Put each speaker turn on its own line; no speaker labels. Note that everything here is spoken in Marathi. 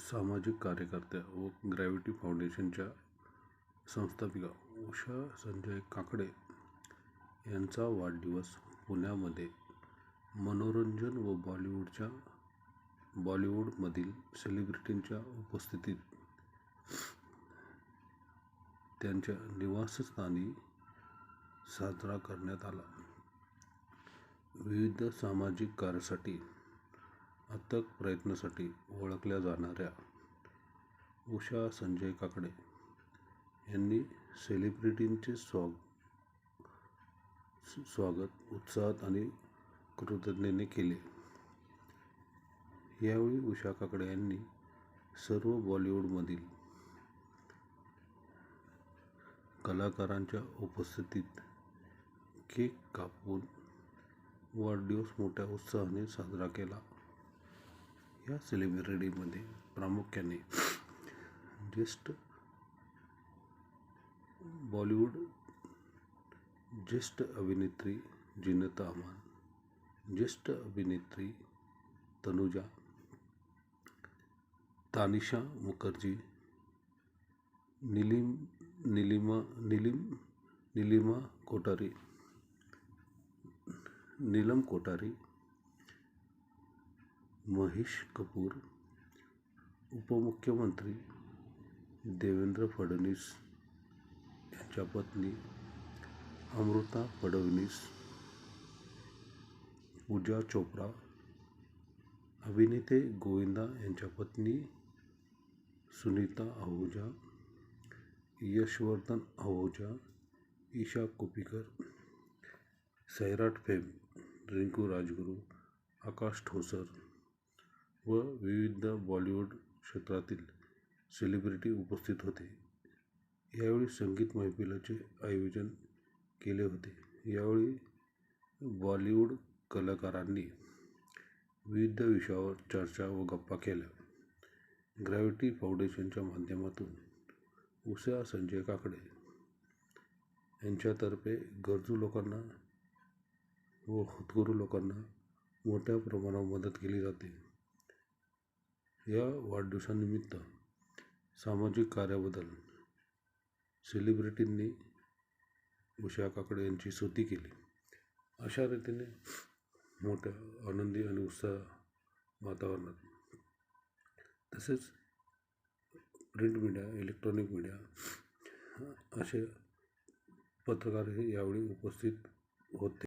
सामाजिक कार्यकर्त्या व ग्रॅव्हिटी फाउंडेशनच्या संस्थापिका उषा संजय काकडे यांचा वाढदिवस पुण्यामध्ये मनोरंजन व बॉलिवूडच्या बॉलिवूडमधील सेलिब्रिटींच्या उपस्थितीत त्यांच्या निवासस्थानी साजरा करण्यात आला. विविध सामाजिक कार्यासाठी अथक प्रयत्नासाठी ओळखल्या जाणाऱ्या उषा संजय काकडे यांनी सेलिब्रिटींचे स्वाग स्वागत उत्साहात आणि कृतज्ञतेने केले. यावेळी उषा काकडे यांनी सर्व बॉलिवूडमधील कलाकारांच्या उपस्थितीत केक कापून वाढदिवस मोठ्या उत्साहाने साजरा केला. या सेलिब्रिटीमध्ये प्रामुख्याने. ज्येष्ठ बॉलिवूड ज्येष्ठ अभिनेत्री जिनता अमान ज्येष्ठ अभिनेत्री तनुजा, तानिशा मुखर्जी, नीलिम, निलिमा नीलिम, निलिमा कोठारी, नीलम कोठारी महेश कपूर, उपमुख्यमंत्री देवेंद्र फडणवीस यांच्या पत्नी अमृता फडणवीस, पूजा चोप्रा, अभिनेते गोविंदा यांच्या पत्नी सुनीता आहुजा, यशवर्धन आहुजा, ईशा कोप्पीकर सैराट फेम, रिंकू राजगुरू, आकाश ठोसर व विविध बॉलिवूड क्षेत्रातील सेलिब्रिटी उपस्थित होते. यावेळी संगीत मैफिलाचे आयोजन केले होते. यावेळी बॉलिवूड कलाकारांनी विविध विषयावर चर्चा व गप्पा केल्या. ग्रॅव्हिटी फाउंडेशनच्या माध्यमातून उषा संजय काकडे यांच्यातर्फे गरजू लोकांना व होतकरू लोकांना मोठ्या प्रमाणावर मदत केली जाते. या वाढदिवसानिमित्त सामाजिक कार्याबद्दल सेलिब्रिटींनी उषा काकडे यांची स्तुती केली. अशा रीतीने मोठ्या आनंदी आणि उत्साह वातावरणात. तसेच प्रिंट मीडिया इलेक्ट्रॉनिक मीडिया असे पत्रकारही यावेळी उपस्थित होते.